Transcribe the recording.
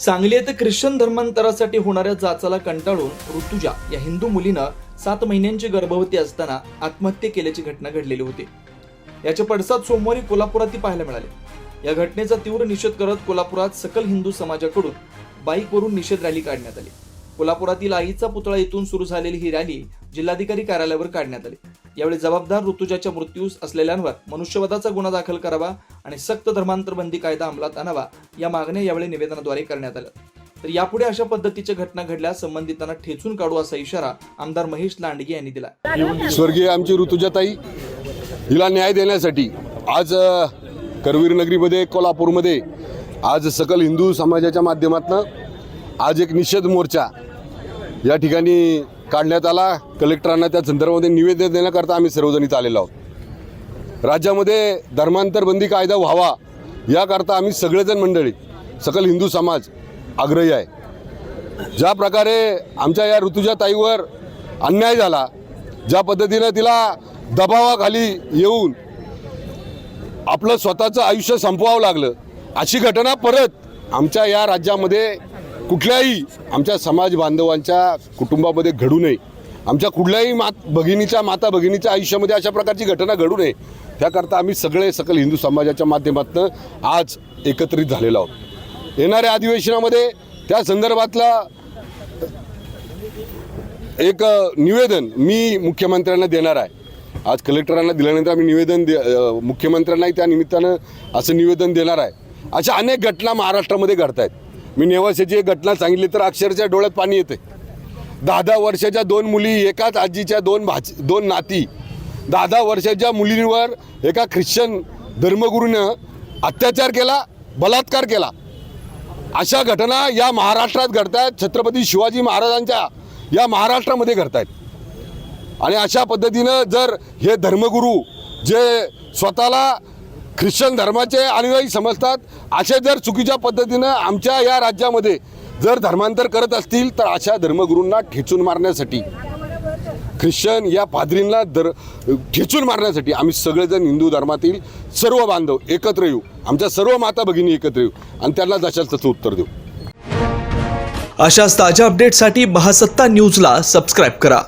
सांगली येथे ख्रिश्चन धर्मांतरासाठी होणाऱ्या जाचाला कंटाळून ऋतुजा या हिंदू मुलीनं सात महिन्यांची गर्भवती असताना आत्महत्या केल्याची घटना घडलेली होती. याचे पडसाद सोमवारी कोल्हापुरातही पाहायला मिळाले. या घटनेचा तीव्र निषेध करत कोल्हापुरात सकल हिंदू समाजाकडून बाईकवरून निषेध रॅली काढण्यात आली. कोल्हापुरातील आईचा पुतळा इथून सुरू झालेली ही रॅली जिल्हाधिकारी कार्यालयावर काढण्यात आली. यावेळी जबाबदार ऋतुजाच्या मृत्यूस असलेल्यांवर मनुष्यवधाचा गुन्हा दाखल करावा आणि सक्त धर्मांतर बंदी कायदा अंमलात आणावा या मागण्या यावेळी निवेदनाद्वारे करण्यात आल्या. तर यापुढे अशा पद्धतीच्या घटना घडल्यास संबंधितांना ठेचून काढू असा इशारा आमदार महेश लांडगे यांनी दिला स्वर्गीय आमची ऋतुजाताई हिला न्याय देण्यासाठी आज करवीरनगरीमध्ये करवीर नगरीमध्ये कोल्हापूरमध्ये आज सकल हिंदू समाजाच्या माध्यमातून आज एक निषेध मोर्चा या ठिकाणी काढण्यात आला. कलेक्टरांना त्या संदर्भामध्ये निवेदन देण्याकरता आम्ही सर्वजण इथं आलेलो आहोत. राज्यामध्ये धर्मांतर बंदी कायदा व्हावा याकरता आम्ही सगळेजण मंडळी सकल हिंदू समाज आग्रही आहे. ज्या प्रकारे आमच्या या ऋतुजा ताईवर अन्याय झाला ज्या पद्धतीनं तिला दबावाखाली येऊन आपलं स्वतःचं आयुष्य संपवावं लागलं अशी घटना परत आमच्या या राज्यामध्ये कुठल्याही आमच्या समाज बांधवांच्या कुटुंबामध्ये घडू नये. आमच्या कुठल्याही मात भगिनीच्या माता भगिनीच्या आयुष्यामध्ये अशा प्रकारची घटना घडू नये. त्याकरता आम्ही सगळे सकल हिंदू समाजाच्या माध्यमातून आज एकत्रित झालेलो आहोत. येणाऱ्या अधिवेशनामध्ये त्या संदर्भातला एक निवेदन मी मुख्यमंत्र्यांना देणार आहे. आज कलेक्टरांना दिल्यानंतर आम्ही निवेदन दे मुख्यमंत्र्यांनाही त्या निमित्तानं असं निवेदन देणार आहे. अशा अनेक घटना महाराष्ट्रामध्ये घडत आहेत मी नेवाशाची एक घटना सांगितली तर अक्षरशः डोळ्यात पाणी येते दहा दहा वर्षाच्या दोन मुली एकाच आजीच्या दोन भाच दोन नाती. दहा दहा वर्षाच्या मुलींवर एका ख्रिश्चन धर्मगुरूनं अत्याचार केला बलात्कार केला. अशा घटना या महाराष्ट्रात घडत आहेत छत्रपती शिवाजी महाराजांच्या या महाराष्ट्रामध्ये घडत आहेत आणि अशा पद्धतीनं जर हे धर्मगुरू जे स्वतःला ख्रिश्चन धर्माचे अनुयायी समजतात. असे जर चुकीच्या पद्धतीनं आमच्या या राज्यामध्ये जर धर्मांतर करत असतील तर अशा धर्मगुरूंना ठेचून मारण्यासाठी ख्रिश्चन या पादरींना दर ठेचून मारण्यासाठी आम्ही सगळेजण हिंदू धर्मातील सर्व बांधव एकत्र येऊ. आमच्या सर्व माता भगिनी एकत्र येऊ. आणि त्यांना जशाल तसं उत्तर देऊ. अशाच ताज्या अपडेटसाठी महासत्ता न्यूजला सबस्क्राईब करा.